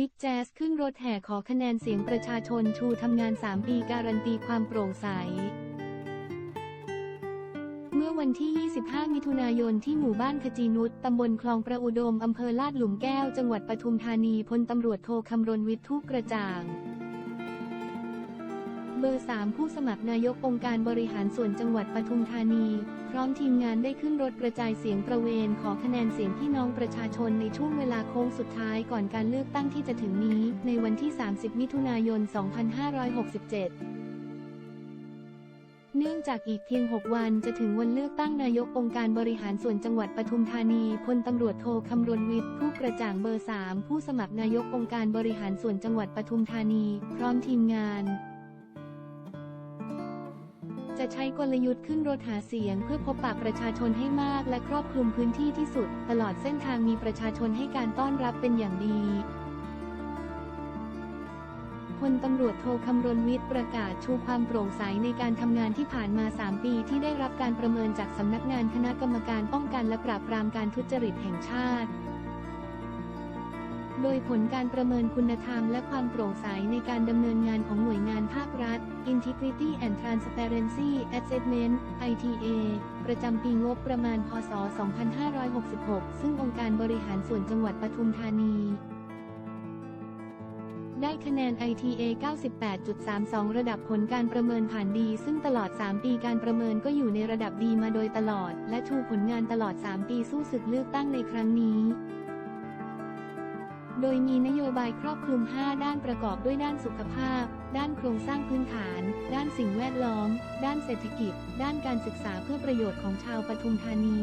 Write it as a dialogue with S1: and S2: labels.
S1: บิ๊กแจ๊สขึ้นรถแห่ขอคะแนนเสียงประชาชนชูทำงาน 3 ปีการันตีความโปร่งใส เมื่อวันที่ 25 มิถุนายนที่หมู่บ้านขจีนุชตำบลคลองประอุดม อำเภอลาดหลุมแก้ว จังหวัดปทุมธานี พลตำรวจโทคำรณวิทย์ทุกกระจ่าง เบอร์ 3 ผู้สมัครนายกองค์การบริหารส่วนจังหวัดปทุมธานี พร้อมทีมงานได้ขึ้นรถกระจายเสียงประเวนขอคะแนนเสียงพี่น้องประชาชนในช่วงเวลาโค้งสุดท้ายก่อนการเลือกตั้งที่จะถึงนี้ ในวันที่ 30 มิถุนายน 2567เนื่องจากอีกเพียง 6 วันจะถึงวันเลือกตั้งนายกองค์การบริหารส่วนจังหวัดปทุมธานีพลตำรวจโทคำรณวิทย์ผู้กระจ่างเบอร์ 3 ผู้สมัครนายกองค์การบริหารส่วนจังหวัดปทุมธานี พร้อมทีมงาน จะใช้กลยุทธ์ขึ้นรถหาเสียงเพื่อพบปะประชาชนให้มากและครอบคลุมพื้นที่ที่สุด ตลอดเส้นทางมีประชาชนให้การต้อนรับเป็นอย่างดีพลตำรวจโทคำรณวิทย์ประกาศชูความโปร่งใสในการทำงานที่ผ่านมา 3 ปีที่ได้รับการประเมินจากสำนักงานคณะกรรมการป้องกันและปราบปรามการทุจริตแห่งชาติ โดยผลการประเมินคุณธรรมและความโปร่งใสในการดำเนินงานของหน่วยงานภาครัฐ Integrity and Transparency Assessment ITA ประจำปีงบประมาณ พศ 2566 ซึ่งองค์การบริหารส่วนจังหวัดปทุมธานี ได้คะแนน ITA 98.32 ระดับผลการประเมินผ่านดี ซึ่งตลอด 3 ปีการประเมินก็อยู่ในระดับดีมาโดยตลอด และชูผลงานตลอด 3 ปีสู้ศึกเลือกตั้งในครั้งนี้ โดยมีนโยบายครอบคลุม 5 ด้านประกอบด้วยด้านสุขภาพ ด้านโครงสร้างพื้นฐาน ด้านสิ่งแวดล้อม ด้านเศรษฐกิจ ด้านการศึกษาเพื่อประโยชน์ของชาวปทุมธานี